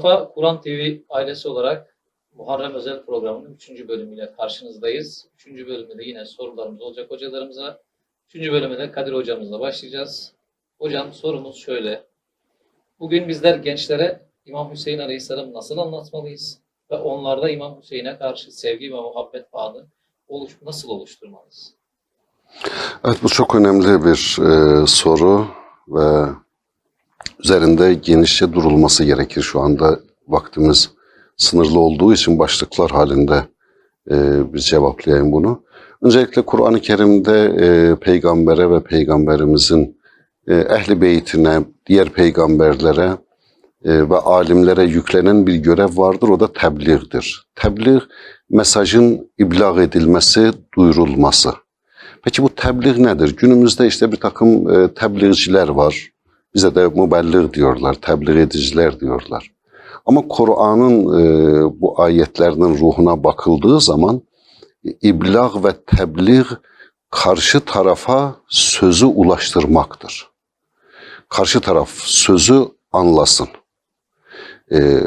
Mustafa Kur'an TV ailesi olarak Muharrem Özel programının 3. bölümüyle karşınızdayız. 3. bölümde yine sorularımız olacak hocalarımıza. 3. bölüme de Kadir hocamızla başlayacağız. Hocam sorumuz şöyle. Bugün bizler gençlere İmam Hüseyin Aleyhisselam'ı nasıl anlatmalıyız? Ve onlarda İmam Hüseyin'e karşı sevgi ve muhabbet bağını oluş nasıl oluşturmalıyız? Evet bu çok önemli bir e, soru ve üzerinde genişçe durulması gerekir. Şu anda vaktimiz sınırlı olduğu için başlıklar halinde e, biz cevaplayayım bunu. Öncelikle Kur'an-ı Kerim'de e, peygambere ve peygamberimizin e, ehli beytine, diğer peygamberlere e, ve alimlere yüklenen bir görev vardır. O da tebliğdir. Tebliğ, mesajın iblağ edilmesi, duyurulması. Peki bu tebliğ nedir? Günümüzde işte bir takım e, tebliğciler var. Bize de mübelliğ diyorlar, tebliğ ediciler diyorlar. Ama Kur'an'ın e, bu ayetlerinin ruhuna bakıldığı zaman iblağ ve tebliğ karşı tarafa sözü ulaştırmaktır. Karşı taraf sözü anlasın. E,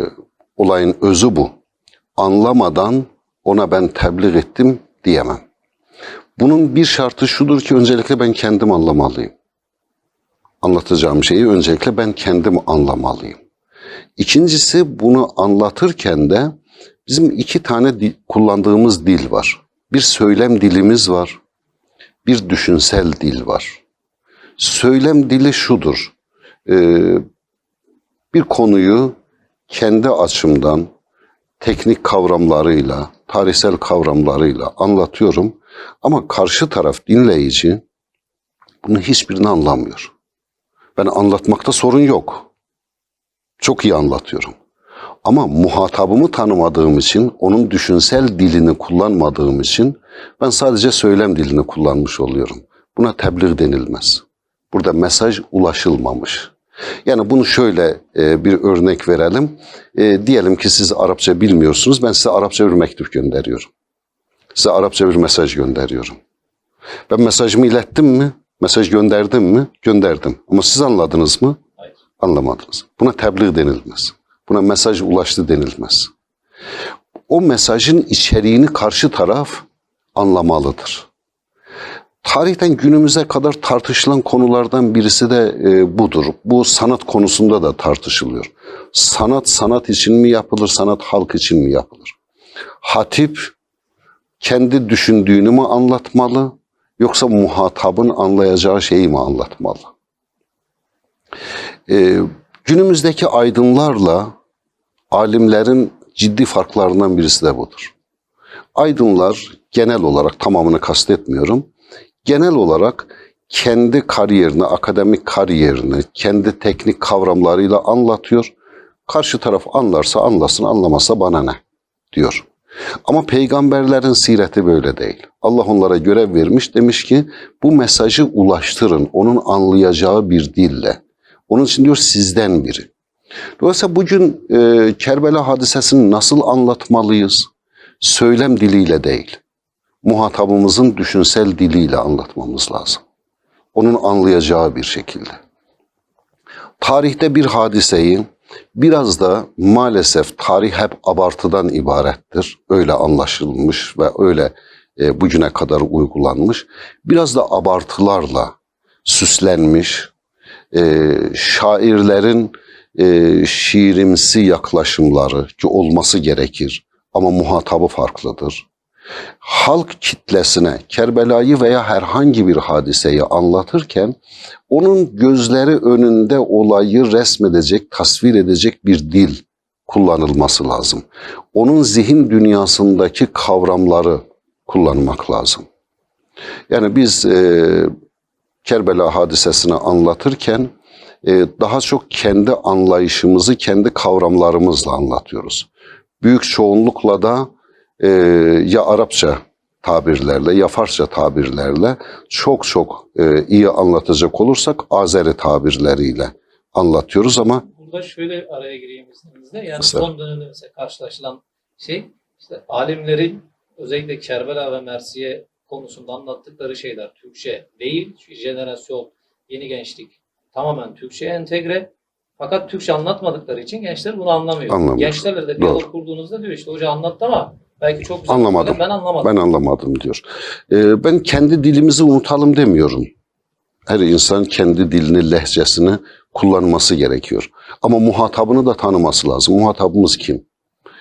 olayın özü bu. Anlamadan ona ben tebliğ ettim diyemem. Bunun bir şartı şudur ki öncelikle ben kendim anlamalıyım. Anlatacağım şeyi öncelikle ben kendim anlamalıyım. İkincisi bunu anlatırken de bizim iki tane di- kullandığımız dil var. Bir söylem dilimiz var. Bir düşünsel dil var. Söylem dili şudur. Ee, bir konuyu kendi açımdan teknik kavramlarıyla, tarihsel kavramlarıyla anlatıyorum. Ama karşı taraf dinleyici bunun hiçbirini anlamıyor. Ben anlatmakta sorun yok. Çok iyi anlatıyorum. Ama muhatabımı tanımadığım için, onun düşünsel dilini kullanmadığım için ben sadece söylem dilini kullanmış oluyorum. Buna tebliğ denilmez. Burada mesaj ulaşılmamış. Yani bunu şöyle e, bir örnek verelim. E, diyelim ki siz Arapça bilmiyorsunuz. Ben size Arapça bir mektup gönderiyorum. Size Arapça bir mesaj gönderiyorum. Ben mesajımı ilettim mi? Mesaj gönderdim mi? Gönderdim. Ama siz anladınız mı? Hayır. Anlamadınız. Buna tebliğ denilmez. Buna mesaj ulaştı denilmez. O mesajın içeriğini karşı taraf anlamalıdır. Tarihten günümüze kadar tartışılan konulardan birisi de e, budur. Bu sanat konusunda da tartışılıyor. Sanat sanat için mi yapılır, sanat halk için mi yapılır? Hatip kendi düşündüğünü mü anlatmalı yoksa muhatabın anlayacağı şeyi mi anlatmalı? Ee, günümüzdeki aydınlarla alimlerin ciddi farklarından birisi de budur. Aydınlar genel olarak tamamını kastetmiyorum. Genel olarak kendi kariyerini, akademik kariyerini, kendi teknik kavramlarıyla anlatıyor. Karşı taraf anlarsa anlasın, anlamazsa bana ne diyor. Ama peygamberlerin sireti böyle değil. Allah onlara görev vermiş demiş ki bu mesajı ulaştırın onun anlayacağı bir dille. Onun için diyor sizden biri. Dolayısıyla bugün e, Kerbela hadisesini nasıl anlatmalıyız? Söylem diliyle değil. Muhatabımızın düşünsel diliyle anlatmamız lazım. Onun anlayacağı bir şekilde. Tarihte bir hadiseyi Biraz da maalesef tarih hep abartıdan ibarettir. Öyle anlaşılmış ve öyle e, bugüne kadar uygulanmış. Biraz da abartılarla süslenmiş, e, şairlerin e, şiirimsi yaklaşımları ki olması gerekir ama muhatabı farklıdır. Halk kitlesine Kerbela'yı veya herhangi bir hadiseyi anlatırken onun gözleri önünde olayı resmedecek, tasvir edecek bir dil kullanılması lazım. Onun zihin dünyasındaki kavramları kullanmak lazım. Yani biz e, Kerbela hadisesini anlatırken e, daha çok kendi anlayışımızı, kendi kavramlarımızla anlatıyoruz. Büyük çoğunlukla da e, ya Arapça tabirlerle ya Farsça tabirlerle çok çok e, iyi anlatacak olursak Azeri tabirleriyle anlatıyoruz ama Burada şöyle araya gireyim izninizle. Yani Mesela? son dönemde mesela karşılaşılan şey işte alimlerin özellikle Kerbela ve Mersiye konusunda anlattıkları şeyler Türkçe değil. Jenerasyon, yeni gençlik tamamen Türkçe entegre. Fakat Türkçe anlatmadıkları için gençler bunu anlamıyor. Anlamıyor. Gençlerle de diyalog kurduğunuzda diyor işte hoca anlattı ama belki çok güzel. Anlamadım. Ben anlamadım. Ben anlamadım diyor. Ee, ben kendi dilimizi unutalım demiyorum. Her insan kendi dilini, lehçesini kullanması gerekiyor. Ama muhatabını da tanıması lazım. Muhatabımız kim?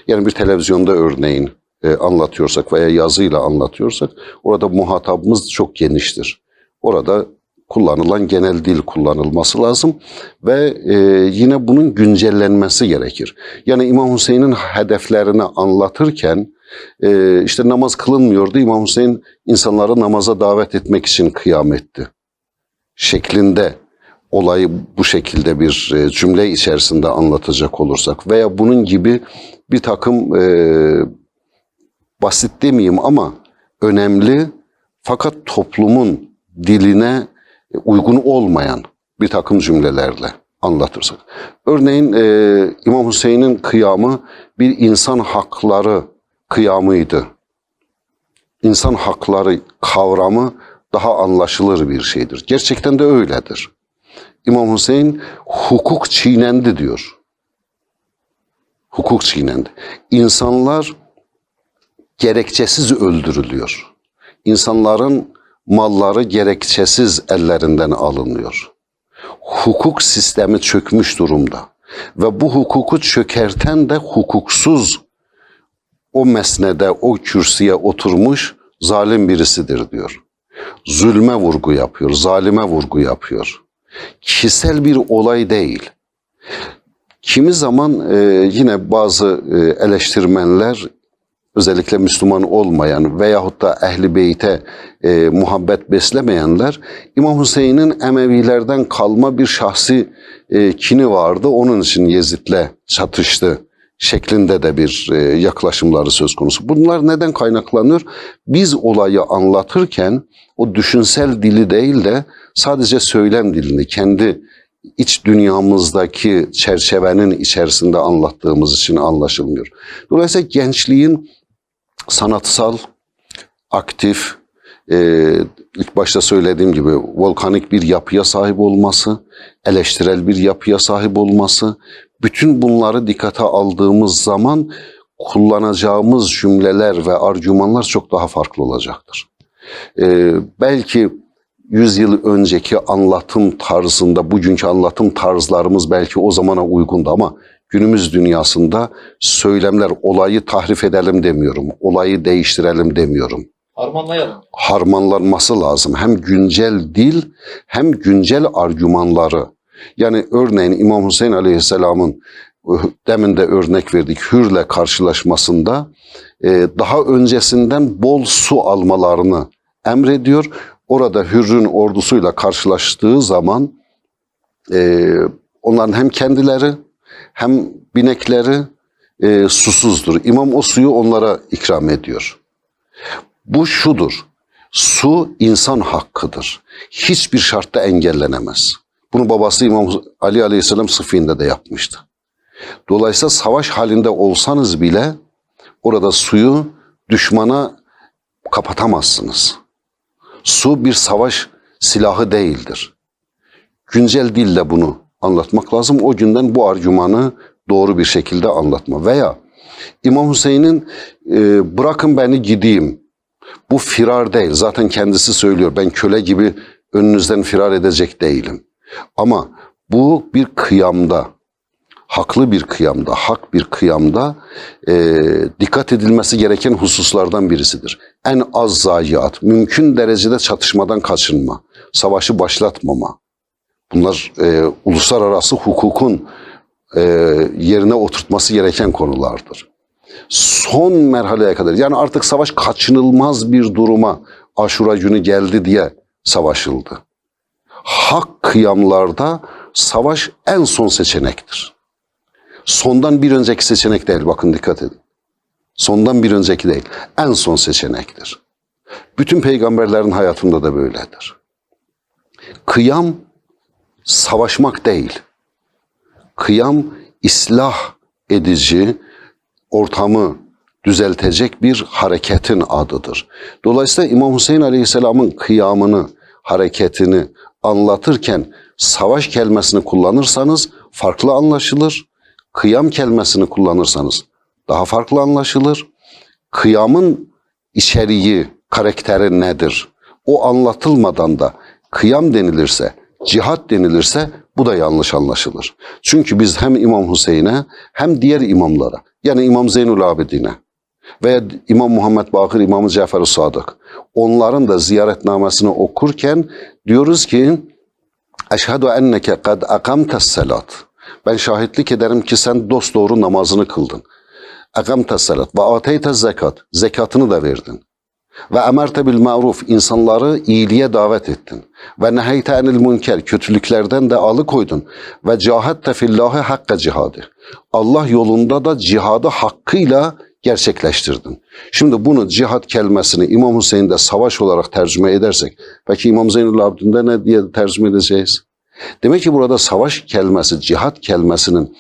Yani bir televizyonda örneğin e, anlatıyorsak veya yazıyla anlatıyorsak orada muhatabımız çok geniştir. Orada kullanılan genel dil kullanılması lazım ve e, yine bunun güncellenmesi gerekir. Yani İmam Hüseyin'in hedeflerini anlatırken e, işte namaz kılınmıyordu. İmam Hüseyin insanları namaza davet etmek için kıyam etti. Şeklinde olayı bu şekilde bir e, cümle içerisinde anlatacak olursak veya bunun gibi bir takım e, basit demeyeyim ama önemli fakat toplumun diline uygun olmayan bir takım cümlelerle anlatırsak. Örneğin e, İmam Hüseyin'in kıyamı bir insan hakları kıyamıydı. İnsan hakları kavramı daha anlaşılır bir şeydir. Gerçekten de öyledir. İmam Hüseyin hukuk çiğnendi diyor. Hukuk çiğnendi. İnsanlar gerekçesiz öldürülüyor. İnsanların malları gerekçesiz ellerinden alınıyor. Hukuk sistemi çökmüş durumda. Ve bu hukuku çökerten de hukuksuz o mesnede, o kürsüye oturmuş zalim birisidir diyor. Zulme vurgu yapıyor, zalime vurgu yapıyor. Kişisel bir olay değil. Kimi zaman e, yine bazı e, eleştirmenler özellikle Müslüman olmayan veyahut da ehli beyte e, muhabbet beslemeyenler İmam Hüseyin'in Emevilerden kalma bir şahsi e, kini vardı. Onun için Yezid'le çatıştı şeklinde de bir e, yaklaşımları söz konusu. Bunlar neden kaynaklanıyor? Biz olayı anlatırken o düşünsel dili değil de sadece söylem dilini kendi iç dünyamızdaki çerçevenin içerisinde anlattığımız için anlaşılmıyor. Dolayısıyla gençliğin sanatsal, aktif, e, ilk başta söylediğim gibi volkanik bir yapıya sahip olması, eleştirel bir yapıya sahip olması, bütün bunları dikkate aldığımız zaman kullanacağımız cümleler ve argümanlar çok daha farklı olacaktır. E, belki 100 yıl önceki anlatım tarzında bugünkü anlatım tarzlarımız belki o zamana uygundu ama günümüz dünyasında söylemler olayı tahrif edelim demiyorum, olayı değiştirelim demiyorum. Harmanlayalım. Harmanlanması lazım. Hem güncel dil hem güncel argümanları. Yani örneğin İmam Hüseyin Aleyhisselam'ın demin de örnek verdik Hür'le karşılaşmasında e, daha öncesinden bol su almalarını emrediyor. Orada Hür'ün ordusuyla karşılaştığı zaman e, onların hem kendileri hem binekleri e, susuzdur. İmam o suyu onlara ikram ediyor. Bu şudur. Su insan hakkıdır. Hiçbir şartta engellenemez. Bunu babası İmam Ali Aleyhisselam Sıffin'de de yapmıştı. Dolayısıyla savaş halinde olsanız bile orada suyu düşmana kapatamazsınız. Su bir savaş silahı değildir. Güncel dille bunu anlatmak lazım. O günden bu argümanı doğru bir şekilde anlatma. Veya İmam Hüseyin'in e, bırakın beni gideyim. Bu firar değil. Zaten kendisi söylüyor. Ben köle gibi önünüzden firar edecek değilim. Ama bu bir kıyamda, haklı bir kıyamda, hak bir kıyamda e, dikkat edilmesi gereken hususlardan birisidir. En az zayiat, mümkün derecede çatışmadan kaçınma, savaşı başlatmama. Bunlar e, uluslararası hukukun e, yerine oturtması gereken konulardır. Son merhaleye kadar yani artık savaş kaçınılmaz bir duruma aşura günü geldi diye savaşıldı. Hak kıyamlarda savaş en son seçenektir. Sondan bir önceki seçenek değil bakın dikkat edin. Sondan bir önceki değil en son seçenektir. Bütün peygamberlerin hayatında da böyledir. Kıyam savaşmak değil. Kıyam islah edici, ortamı düzeltecek bir hareketin adıdır. Dolayısıyla İmam Hüseyin Aleyhisselam'ın kıyamını, hareketini anlatırken savaş kelimesini kullanırsanız farklı anlaşılır. Kıyam kelimesini kullanırsanız daha farklı anlaşılır. Kıyamın içeriği, karakteri nedir? O anlatılmadan da kıyam denilirse, cihat denilirse bu da yanlış anlaşılır. Çünkü biz hem İmam Hüseyin'e hem diğer imamlara yani İmam Zeynul Abidin'e veya İmam Muhammed Bakır, İmam Cafer Sadık onların da ziyaretnamesini okurken diyoruz ki Eşhedü enneke kad akamtes salat. Ben şahitlik ederim ki sen dosdoğru namazını kıldın. Akamtes salat ve ateyte zekat. Zekatını da verdin. Ve emerte bil maruf. insanları iyiliğe davet ettin. Ve neheyte enil münker. Kötülüklerden de alıkoydun. Ve cahette fillahi hakka cihadı. Allah yolunda da cihadı hakkıyla gerçekleştirdin. Şimdi bunu cihat kelimesini İmam Hüseyin'de savaş olarak tercüme edersek, peki İmam Zeynul Abidin'de ne diye tercüme edeceğiz? Demek ki burada savaş kelimesi, cihat kelimesinin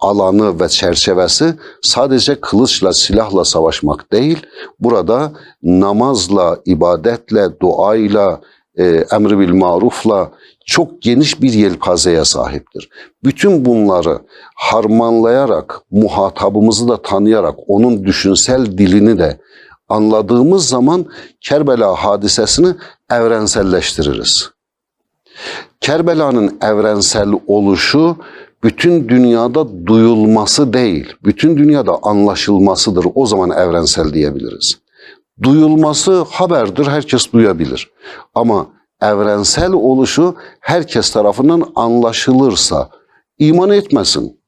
alanı ve çerçevesi sadece kılıçla, silahla savaşmak değil, burada namazla, ibadetle, duayla, e, emri bil marufla çok geniş bir yelpazeye sahiptir. Bütün bunları harmanlayarak, muhatabımızı da tanıyarak, onun düşünsel dilini de anladığımız zaman Kerbela hadisesini evrenselleştiririz. Kerbela'nın evrensel oluşu bütün dünyada duyulması değil, bütün dünyada anlaşılmasıdır. O zaman evrensel diyebiliriz. Duyulması haberdir, herkes duyabilir. Ama evrensel oluşu herkes tarafından anlaşılırsa iman etmesin.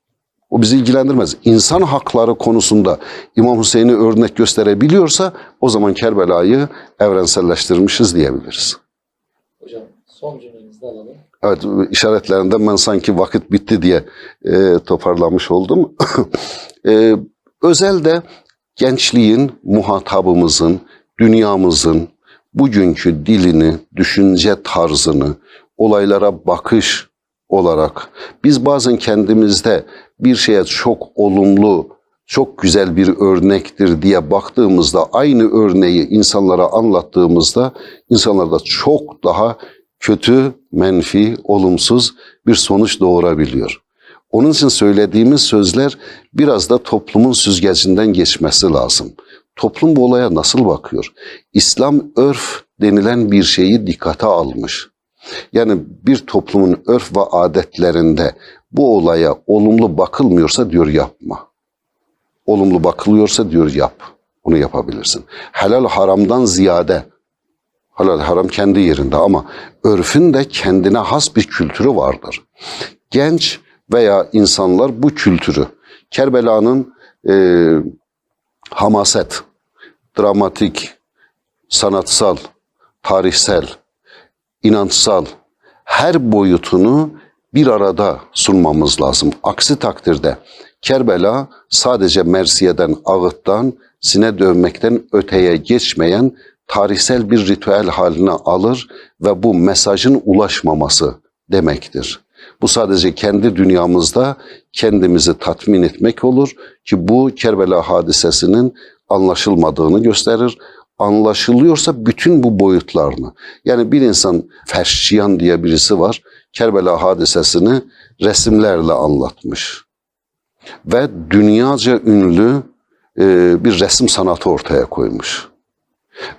O bizi ilgilendirmez. İnsan hakları konusunda İmam Hüseyin'i örnek gösterebiliyorsa o zaman Kerbela'yı evrenselleştirmişiz diyebiliriz. Hocam son cümlenizi alalım. Evet işaretlerinden ben sanki vakit bitti diye e, toparlamış oldum. e, özelde gençliğin, muhatabımızın, dünyamızın bugünkü dilini, düşünce tarzını, olaylara bakış olarak biz bazen kendimizde bir şeye çok olumlu, çok güzel bir örnektir diye baktığımızda aynı örneği insanlara anlattığımızda insanlarda çok daha kötü, menfi, olumsuz bir sonuç doğurabiliyor. Onun için söylediğimiz sözler biraz da toplumun süzgecinden geçmesi lazım. Toplum bu olaya nasıl bakıyor? İslam örf denilen bir şeyi dikkate almış. Yani bir toplumun örf ve adetlerinde bu olaya olumlu bakılmıyorsa diyor yapma. Olumlu bakılıyorsa diyor yap. Onu yapabilirsin. Helal haramdan ziyade Halal haram kendi yerinde ama örfün de kendine has bir kültürü vardır. Genç veya insanlar bu kültürü Kerbela'nın e, hamaset, dramatik, sanatsal, tarihsel, inançsal her boyutunu bir arada sunmamız lazım. Aksi takdirde Kerbela sadece Mersiye'den, ağıttan, sine dövmekten öteye geçmeyen tarihsel bir ritüel haline alır ve bu mesajın ulaşmaması demektir. Bu sadece kendi dünyamızda kendimizi tatmin etmek olur ki bu Kerbela hadisesinin anlaşılmadığını gösterir. Anlaşılıyorsa bütün bu boyutlarını. Yani bir insan Ferşiyan diye birisi var. Kerbela hadisesini resimlerle anlatmış. Ve dünyaca ünlü e, bir resim sanatı ortaya koymuş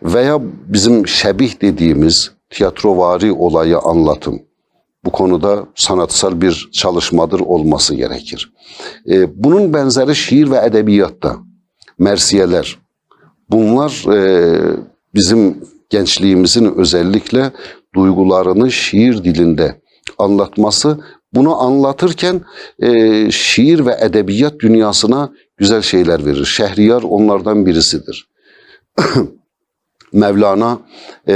veya bizim şebih dediğimiz tiyatrovari olayı anlatım. Bu konuda sanatsal bir çalışmadır olması gerekir. Ee, bunun benzeri şiir ve edebiyatta. Mersiyeler. Bunlar e, bizim gençliğimizin özellikle duygularını şiir dilinde anlatması. Bunu anlatırken e, şiir ve edebiyat dünyasına güzel şeyler verir. Şehriyar onlardan birisidir. Mevlana e,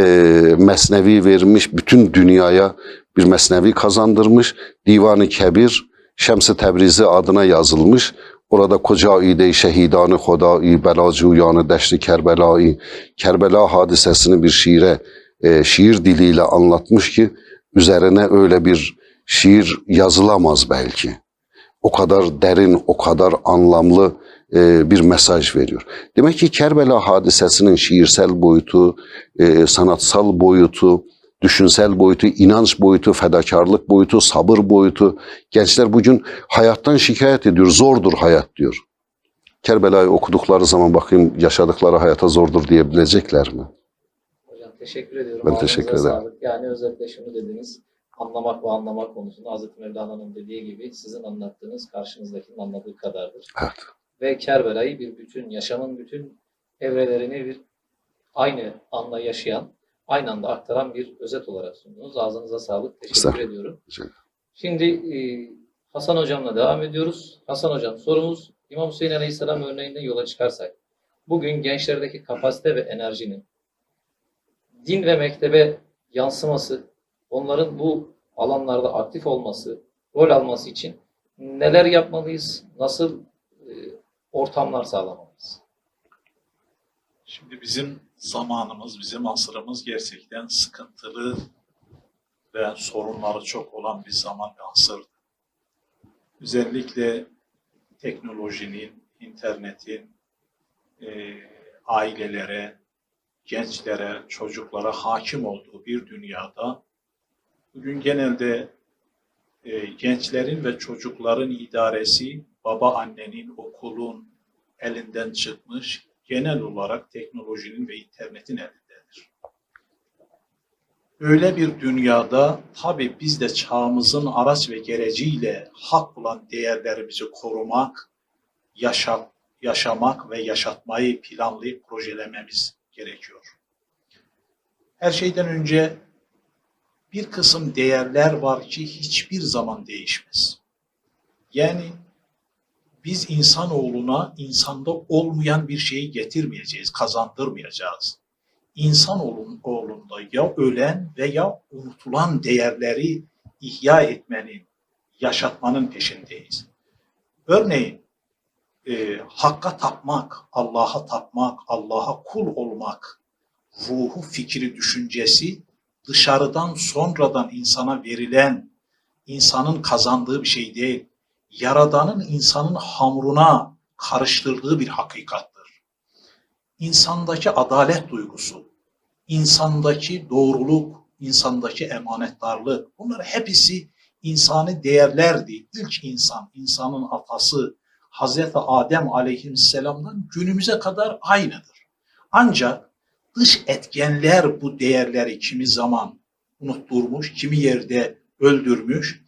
mesnevi vermiş, bütün dünyaya bir mesnevi kazandırmış. Divanı Kebir, Şems-i Tebrizi adına yazılmış. Orada koca ide şehidanı hodai, belacı uyanı deşti Kerbelai, Kerbela hadisesini bir şiire, e, şiir diliyle anlatmış ki üzerine öyle bir şiir yazılamaz belki. O kadar derin, o kadar anlamlı e, bir mesaj veriyor. Demek ki Kerbela hadisesinin şiirsel boyutu, e, sanatsal boyutu, düşünsel boyutu, inanç boyutu, fedakarlık boyutu, sabır boyutu. Gençler bugün hayattan şikayet ediyor. Zordur hayat diyor. Kerbela'yı okudukları zaman bakayım yaşadıkları hayata zordur diyebilecekler mi? Hocam teşekkür ediyorum. Ben teşekkür ederim. sağlık. Yani özetle şunu dediniz. Anlamak ve anlamak konusunda Hazreti Mevlana'nın dediği gibi sizin anlattığınız karşınızdakinin anladığı kadardır. Evet. Ve Kerbela'yı bir bütün, yaşamın bütün evrelerini bir aynı anda yaşayan, aynı anda aktaran bir özet olarak sundunuz. Ağzınıza sağlık. Teşekkür Estağfurullah. ediyorum. Teşekkür Şimdi e, Hasan Hocam'la devam ediyoruz. Hasan Hocam sorumuz İmam Hüseyin Aleyhisselam örneğinden yola çıkarsak bugün gençlerdeki kapasite ve enerjinin din ve mektebe yansıması, onların bu alanlarda aktif olması, rol alması için neler yapmalıyız, nasıl e, ortamlar sağlamalıyız? Şimdi bizim zamanımız, bizim asırımız gerçekten sıkıntılı ve sorunları çok olan bir zaman ve asır. Özellikle teknolojinin, internetin e, ailelere, gençlere, çocuklara hakim olduğu bir dünyada bugün genelde e, gençlerin ve çocukların idaresi baba annenin, okulun elinden çıkmış, genel olarak teknolojinin ve internetin elindedir. Öyle bir dünyada tabii biz de çağımızın araç ve gereciyle hak bulan değerlerimizi korumak, yaşa, yaşamak ve yaşatmayı planlayıp projelememiz gerekiyor. Her şeyden önce bir kısım değerler var ki hiçbir zaman değişmez. Yani biz insanoğluna insanda olmayan bir şeyi getirmeyeceğiz, kazandırmayacağız. İnsanoğlun oğlunda ya ölen veya unutulan değerleri ihya etmenin, yaşatmanın peşindeyiz. Örneğin e, hakka tapmak, Allah'a tapmak, Allah'a kul olmak, ruhu, fikri, düşüncesi dışarıdan sonradan insana verilen, insanın kazandığı bir şey değil. Yaradanın insanın hamuruna karıştırdığı bir hakikattır. İnsandaki adalet duygusu, insandaki doğruluk, insandaki emanetdarlık bunlar hepsi insani değerlerdi. İlk insan, insanın atası Hazreti Adem aleyhisselamdan günümüze kadar aynıdır. Ancak dış etkenler bu değerleri kimi zaman unutturmuş, kimi yerde öldürmüş.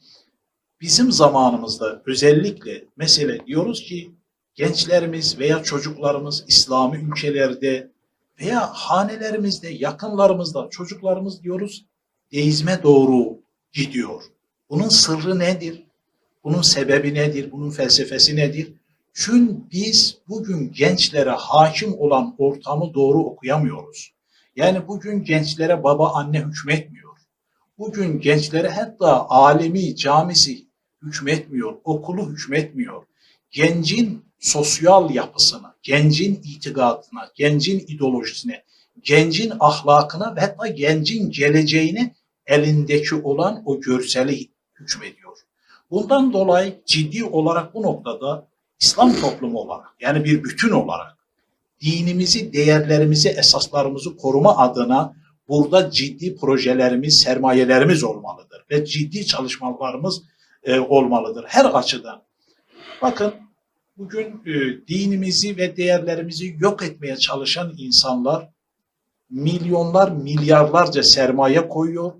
Bizim zamanımızda özellikle mesele diyoruz ki gençlerimiz veya çocuklarımız İslami ülkelerde veya hanelerimizde, yakınlarımızda çocuklarımız diyoruz deizme doğru gidiyor. Bunun sırrı nedir? Bunun sebebi nedir? Bunun felsefesi nedir? Çünkü biz bugün gençlere hakim olan ortamı doğru okuyamıyoruz. Yani bugün gençlere baba anne hükmetmiyor. Bugün gençlere hatta alemi, camisi hükmetmiyor, okulu hükmetmiyor. Gencin sosyal yapısına, gencin itikadına, gencin ideolojisine, gencin ahlakına ve hatta gencin geleceğine elindeki olan o görseli hükmediyor. Bundan dolayı ciddi olarak bu noktada İslam toplumu olarak yani bir bütün olarak dinimizi, değerlerimizi, esaslarımızı koruma adına burada ciddi projelerimiz, sermayelerimiz olmalıdır ve ciddi çalışmalarımız e, olmalıdır her açıdan. Bakın bugün e, dinimizi ve değerlerimizi yok etmeye çalışan insanlar milyonlar, milyarlarca sermaye koyuyor.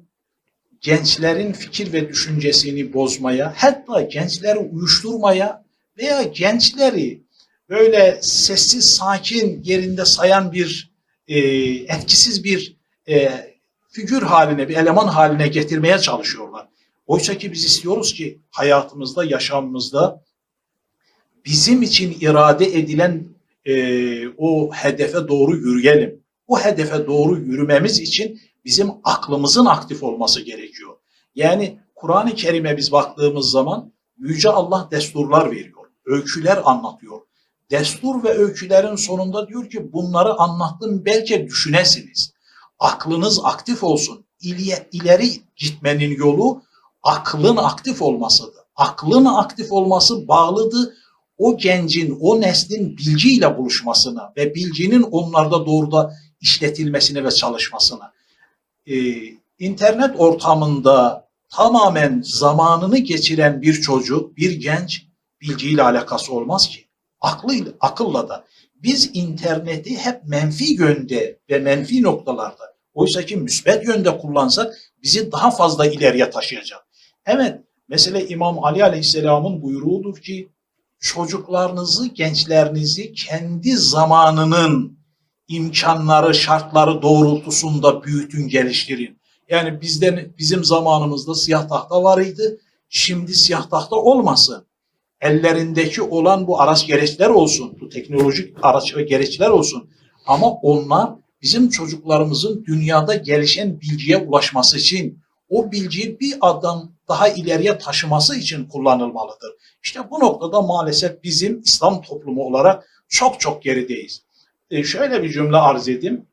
Gençlerin fikir ve düşüncesini bozmaya, hatta gençleri uyuşturmaya veya gençleri böyle sessiz, sakin yerinde sayan bir e, etkisiz bir e, figür haline, bir eleman haline getirmeye çalışıyorlar. Oysa ki biz istiyoruz ki hayatımızda, yaşamımızda bizim için irade edilen e, o hedefe doğru yürüyelim. Bu hedefe doğru yürümemiz için bizim aklımızın aktif olması gerekiyor. Yani Kur'an-ı Kerim'e biz baktığımız zaman Yüce Allah desturlar veriyor, öyküler anlatıyor. Destur ve öykülerin sonunda diyor ki bunları anlattım belki düşünesiniz. Aklınız aktif olsun. İliye, ileri gitmenin yolu aklın aktif olmasıdır. Aklın aktif olması bağlıdır o gencin, o neslin bilgiyle buluşmasına ve bilginin onlarda doğruda işletilmesine ve çalışmasına. Ee, internet ortamında tamamen zamanını geçiren bir çocuk, bir genç bilgiyle alakası olmaz ki. Aklıyla, akılla da. Biz interneti hep menfi yönde ve menfi noktalarda, oysa ki müsbet yönde kullansak bizi daha fazla ileriye taşıyacak. Evet, mesela İmam Ali Aleyhisselam'ın buyruğudur ki çocuklarınızı, gençlerinizi kendi zamanının imkanları, şartları doğrultusunda büyütün, geliştirin. Yani bizden bizim zamanımızda siyah tahta var idi. Şimdi siyah tahta olmasın. Ellerindeki olan bu araç gereçler olsun, bu teknolojik araç ve gereçler olsun. Ama onlar bizim çocuklarımızın dünyada gelişen bilgiye ulaşması için, o bilgiyi bir adam daha ileriye taşıması için kullanılmalıdır. İşte bu noktada maalesef bizim İslam toplumu olarak çok çok gerideyiz. E, şöyle bir cümle arz edeyim.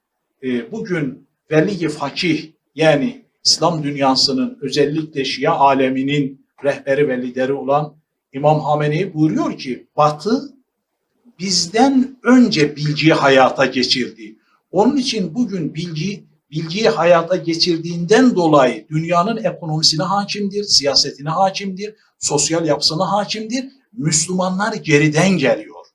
E, bugün veli fakih yani İslam dünyasının özellikle Şia aleminin rehberi ve lideri olan İmam Hamenei buyuruyor ki Batı bizden önce bilgiyi hayata geçirdi. Onun için bugün bilgi bilgiyi hayata geçirdiğinden dolayı dünyanın ekonomisine hakimdir, siyasetine hakimdir, sosyal yapısına hakimdir. Müslümanlar geriden geliyor.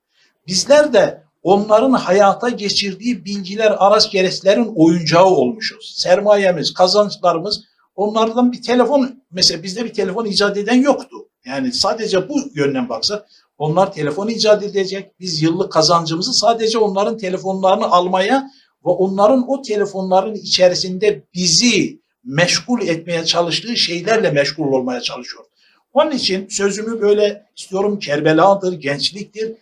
Bizler de onların hayata geçirdiği bilgiler, araç gereçlerin oyuncağı olmuşuz. Sermayemiz, kazançlarımız onlardan bir telefon, mesela bizde bir telefon icat eden yoktu. Yani sadece bu yönden baksak onlar telefon icat edecek. Biz yıllık kazancımızı sadece onların telefonlarını almaya ve onların o telefonların içerisinde bizi meşgul etmeye çalıştığı şeylerle meşgul olmaya çalışıyor. Onun için sözümü böyle istiyorum Kerbela'dır, gençliktir.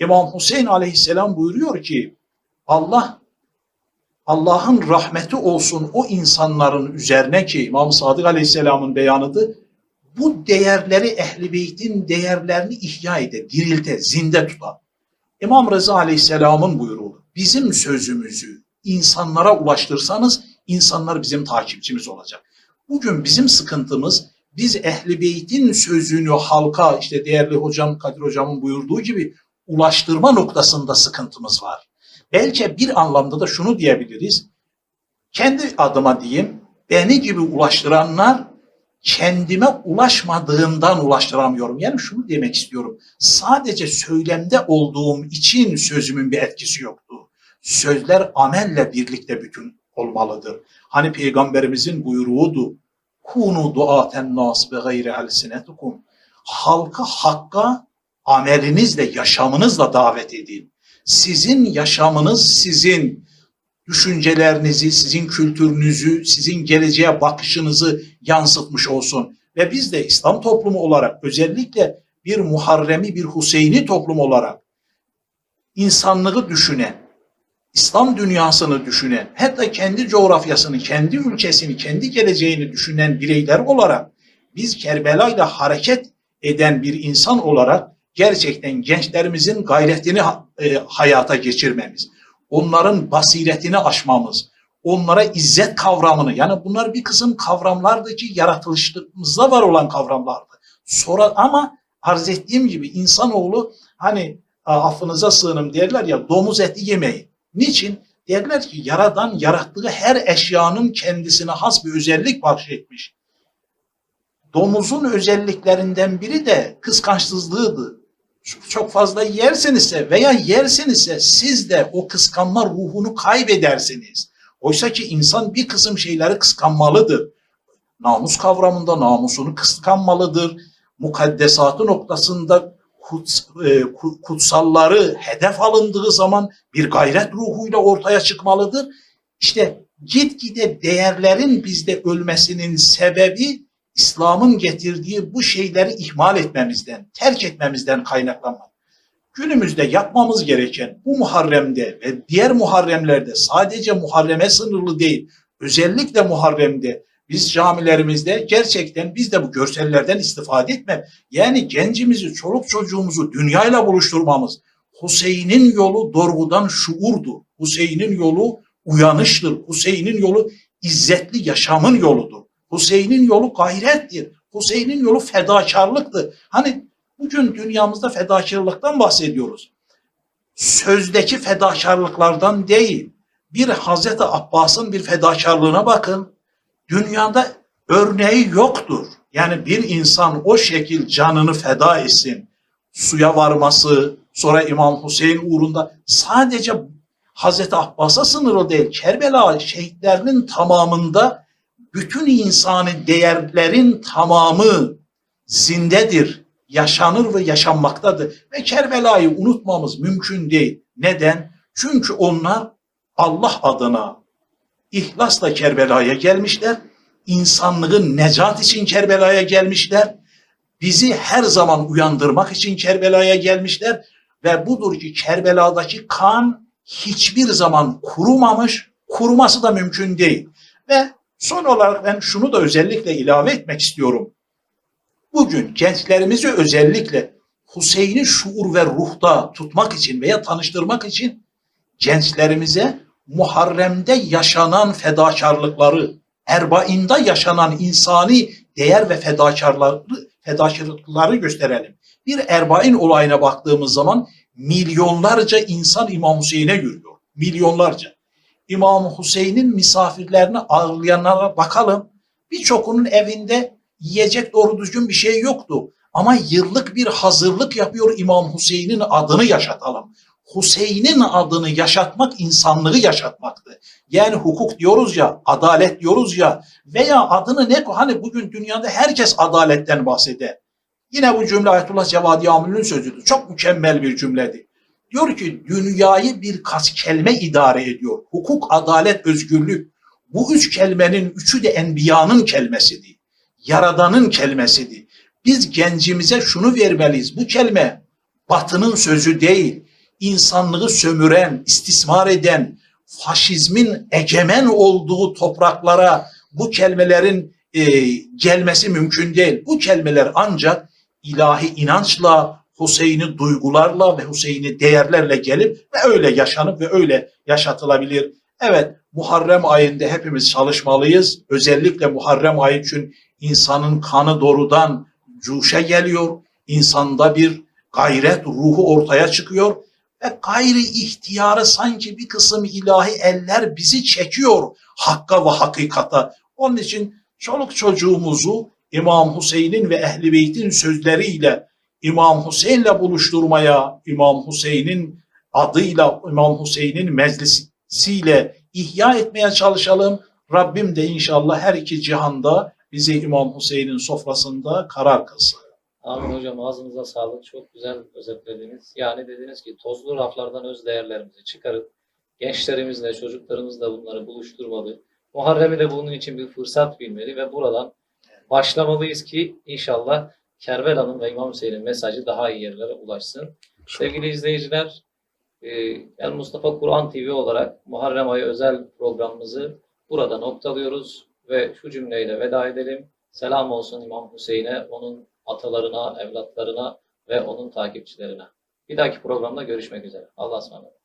İmam Hüseyin aleyhisselam buyuruyor ki Allah Allah'ın rahmeti olsun o insanların üzerine ki İmam Sadık aleyhisselamın beyanıdır. Bu değerleri ehli beytin değerlerini ihya eder, dirilter, zinde tutar. İmam Rıza aleyhisselamın buyruğu bizim sözümüzü insanlara ulaştırsanız insanlar bizim takipçimiz olacak. Bugün bizim sıkıntımız biz ehli beytin sözünü halka işte değerli hocam Kadir hocamın buyurduğu gibi ulaştırma noktasında sıkıntımız var. Belki bir anlamda da şunu diyebiliriz. Kendi adıma diyeyim, beni gibi ulaştıranlar kendime ulaşmadığımdan ulaştıramıyorum. Yani şunu demek istiyorum. Sadece söylemde olduğum için sözümün bir etkisi yoktu. Sözler amelle birlikte bütün olmalıdır. Hani peygamberimizin buyruğudu. Kunu duaten nas be gayri alsinetukum. Halkı hakka amelinizle, yaşamınızla davet edin. Sizin yaşamınız sizin düşüncelerinizi, sizin kültürünüzü, sizin geleceğe bakışınızı yansıtmış olsun. Ve biz de İslam toplumu olarak özellikle bir Muharremi, bir Hüseyini toplum olarak insanlığı düşünen, İslam dünyasını düşünen, hatta kendi coğrafyasını, kendi ülkesini, kendi geleceğini düşünen bireyler olarak biz Kerbela ile hareket eden bir insan olarak gerçekten gençlerimizin gayretini e, hayata geçirmemiz, onların basiretini aşmamız, onlara izzet kavramını yani bunlar bir kısım kavramlardı ki yaratılışımızda var olan kavramlardı. Sonra ama arz ettiğim gibi insanoğlu hani affınıza sığınım derler ya domuz eti yemeyin. Niçin? Derler ki yaradan yarattığı her eşyanın kendisine has bir özellik bahşetmiş. Domuzun özelliklerinden biri de kıskançsızlığıydı çok fazla yersinizse veya yersinizse siz de o kıskanma ruhunu kaybedersiniz. Oysa ki insan bir kısım şeyleri kıskanmalıdır. Namus kavramında namusunu kıskanmalıdır. Mukaddesatı noktasında kuts, e, kutsalları hedef alındığı zaman bir gayret ruhuyla ortaya çıkmalıdır. İşte gitgide değerlerin bizde ölmesinin sebebi İslam'ın getirdiği bu şeyleri ihmal etmemizden, terk etmemizden kaynaklanmak. Günümüzde yapmamız gereken bu Muharrem'de ve diğer Muharremlerde sadece Muharrem'e sınırlı değil, özellikle Muharrem'de biz camilerimizde gerçekten biz de bu görsellerden istifade etme. Yani gencimizi, çoluk çocuğumuzu dünyayla buluşturmamız. Hüseyin'in yolu doğrudan şuurdu. Hüseyin'in yolu uyanıştır. Hüseyin'in yolu izzetli yaşamın yoludur. Hüseyin'in yolu gayrettir. Hüseyin'in yolu fedakarlıktır. Hani bugün dünyamızda fedakarlıktan bahsediyoruz. Sözdeki fedakarlıklardan değil. Bir Hazreti Abbas'ın bir fedakarlığına bakın. Dünyada örneği yoktur. Yani bir insan o şekil canını feda etsin. Suya varması, sonra İmam Hüseyin uğrunda sadece Hazreti Abbas'a sınırlı değil. Kerbela şehitlerinin tamamında bütün insani değerlerin tamamı zindedir, yaşanır ve yaşanmaktadır. Ve Kerbela'yı unutmamız mümkün değil. Neden? Çünkü onlar Allah adına ihlasla Kerbela'ya gelmişler. İnsanlığın necat için Kerbela'ya gelmişler. Bizi her zaman uyandırmak için Kerbela'ya gelmişler. Ve budur ki Kerbela'daki kan hiçbir zaman kurumamış, kuruması da mümkün değil. Ve son olarak ben şunu da özellikle ilave etmek istiyorum. Bugün gençlerimizi özellikle Hüseyin'i şuur ve ruhta tutmak için veya tanıştırmak için gençlerimize Muharrem'de yaşanan fedakarlıkları, Erbain'de yaşanan insani değer ve fedakarlıkları, fedakarlıkları gösterelim. Bir Erbain olayına baktığımız zaman milyonlarca insan İmam Hüseyin'e yürüyor. Milyonlarca. İmam Hüseyin'in misafirlerini ağırlayanlara bakalım. Birçokunun evinde yiyecek doğru düzgün bir şey yoktu. Ama yıllık bir hazırlık yapıyor İmam Hüseyin'in adını yaşatalım. Hüseyin'in adını yaşatmak insanlığı yaşatmaktı. Yani hukuk diyoruz ya, adalet diyoruz ya veya adını ne hani bugün dünyada herkes adaletten bahseder. Yine bu cümle Ayetullah Cevadi Amil'in sözüdür. Çok mükemmel bir cümledi. Diyor ki dünyayı birkaç kelime idare ediyor. Hukuk, adalet, özgürlük. Bu üç kelimenin üçü de enbiyanın kelimesidir. Yaradanın kelimesidir. Biz gencimize şunu vermeliyiz. Bu kelime batının sözü değil. İnsanlığı sömüren, istismar eden, faşizmin egemen olduğu topraklara bu kelimelerin e, gelmesi mümkün değil. Bu kelimeler ancak ilahi inançla, Hüseyin'i duygularla ve Hüseyin'i değerlerle gelip ve öyle yaşanıp ve öyle yaşatılabilir. Evet, Muharrem ayında hepimiz çalışmalıyız. Özellikle Muharrem ayı için insanın kanı doğrudan cuşa geliyor. İnsanda bir gayret ruhu ortaya çıkıyor ve gayri ihtiyarı sanki bir kısım ilahi eller bizi çekiyor hakka ve hakikata. Onun için çoluk çocuğumuzu İmam Hüseyin'in ve Ehli Beyt'in sözleriyle İmam Hüseyin'le buluşturmaya, İmam Hüseyin'in adıyla, İmam Hüseyin'in meclisiyle ihya etmeye çalışalım. Rabbim de inşallah her iki cihanda bizi İmam Hüseyin'in sofrasında karar kılsın. Amin hocam ağzınıza sağlık. Çok güzel özetlediniz. Yani dediniz ki tozlu raflardan öz değerlerimizi çıkarıp gençlerimizle, çocuklarımızla bunları buluşturmalı. Muharrem'i de bunun için bir fırsat bilmeli ve buradan başlamalıyız ki inşallah Kerbela'nın ve İmam Hüseyin'in mesajı daha iyi yerlere ulaşsın. Sevgili izleyiciler, El Mustafa Kur'an TV olarak Muharrem ayı özel programımızı burada noktalıyoruz ve şu cümleyle veda edelim. Selam olsun İmam Hüseyin'e, onun atalarına, evlatlarına ve onun takipçilerine. Bir dahaki programda görüşmek üzere. Allah'a ısmarladık.